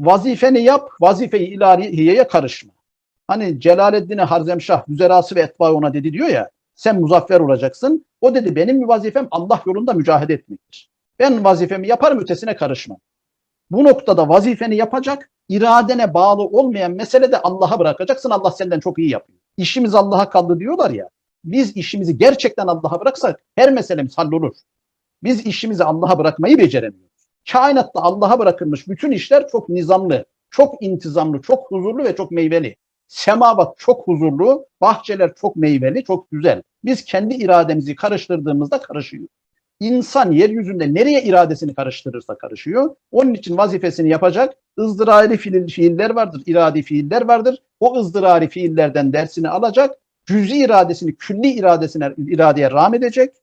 Vazifeni yap, vazifeyi ilahiyeye karışma. Hani Celaleddin Harzemşah, müzerası ve etba ona dedi diyor ya, sen muzaffer olacaksın. O dedi benim vazifem Allah yolunda mücadele etmektir. Ben vazifemi yaparım ötesine karışmam. Bu noktada vazifeni yapacak, iradene bağlı olmayan mesele de Allah'a bırakacaksın. Allah senden çok iyi yapıyor. İşimiz Allah'a kaldı diyorlar ya. Biz işimizi gerçekten Allah'a bıraksak her meselemiz hallolur. Biz işimizi Allah'a bırakmayı beceremiyoruz. Kainatta Allah'a bırakılmış bütün işler çok nizamlı, çok intizamlı, çok huzurlu ve çok meyveli. Semavat çok huzurlu, bahçeler çok meyveli, çok güzel. Biz kendi irademizi karıştırdığımızda karışıyor. İnsan yeryüzünde nereye iradesini karıştırırsa karışıyor. Onun için vazifesini yapacak ızdırari fiil, fiiller vardır, iradi fiiller vardır. O ızdırari fiillerden dersini alacak, cüzi iradesini, külli iradesine, iradeye rağm edecek.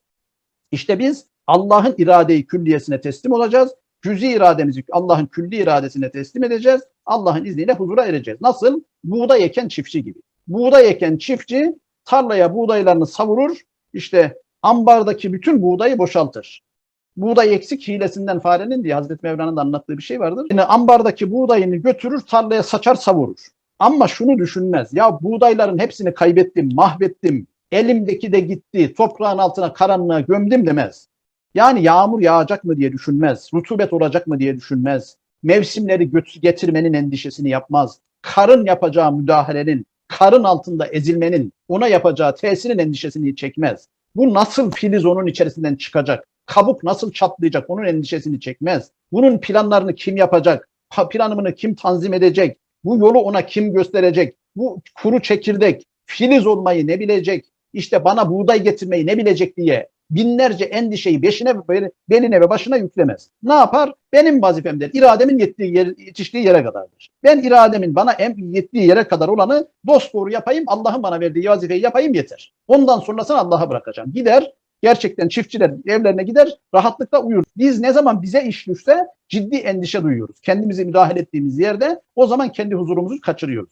İşte biz Allah'ın iradeyi külliyesine teslim olacağız. Cüzi irademizi Allah'ın külli iradesine teslim edeceğiz. Allah'ın izniyle huzura ereceğiz. Nasıl? Buğday eken çiftçi gibi. Buğday eken çiftçi tarlaya buğdaylarını savurur. İşte ambardaki bütün buğdayı boşaltır. Buğday eksik hilesinden farenin diye Hazreti Mevlana'nın da anlattığı bir şey vardır. Yine ambardaki buğdayını götürür tarlaya saçar savurur. Ama şunu düşünmez. Ya buğdayların hepsini kaybettim, mahvettim. Elimdeki de gitti. Toprağın altına karanlığa gömdüm demez. Yani yağmur yağacak mı diye düşünmez. Rutubet olacak mı diye düşünmez. Mevsimleri getirmenin endişesini yapmaz. Karın yapacağı müdahalenin, karın altında ezilmenin, ona yapacağı tesirin endişesini çekmez. Bu nasıl filiz onun içerisinden çıkacak? Kabuk nasıl çatlayacak? Onun endişesini çekmez. Bunun planlarını kim yapacak? Pa- Planını kim tanzim edecek? Bu yolu ona kim gösterecek? Bu kuru çekirdek filiz olmayı ne bilecek? İşte bana buğday getirmeyi ne bilecek diye binlerce endişeyi beşine, beline ve başına yüklemez. Ne yapar? Benim vazifemdir. İrademin yettiği yer, yetiştiği yere kadardır. Ben irademin bana en yettiği yere kadar olanı dosdoğru yapayım. Allah'ın bana verdiği vazifeyi yapayım yeter. Ondan sonrasını Allah'a bırakacağım. Gider gerçekten çiftçiler evlerine gider rahatlıkla uyur. Biz ne zaman bize iş düşse ciddi endişe duyuyoruz. Kendimizi müdahale ettiğimiz yerde o zaman kendi huzurumuzu kaçırıyoruz.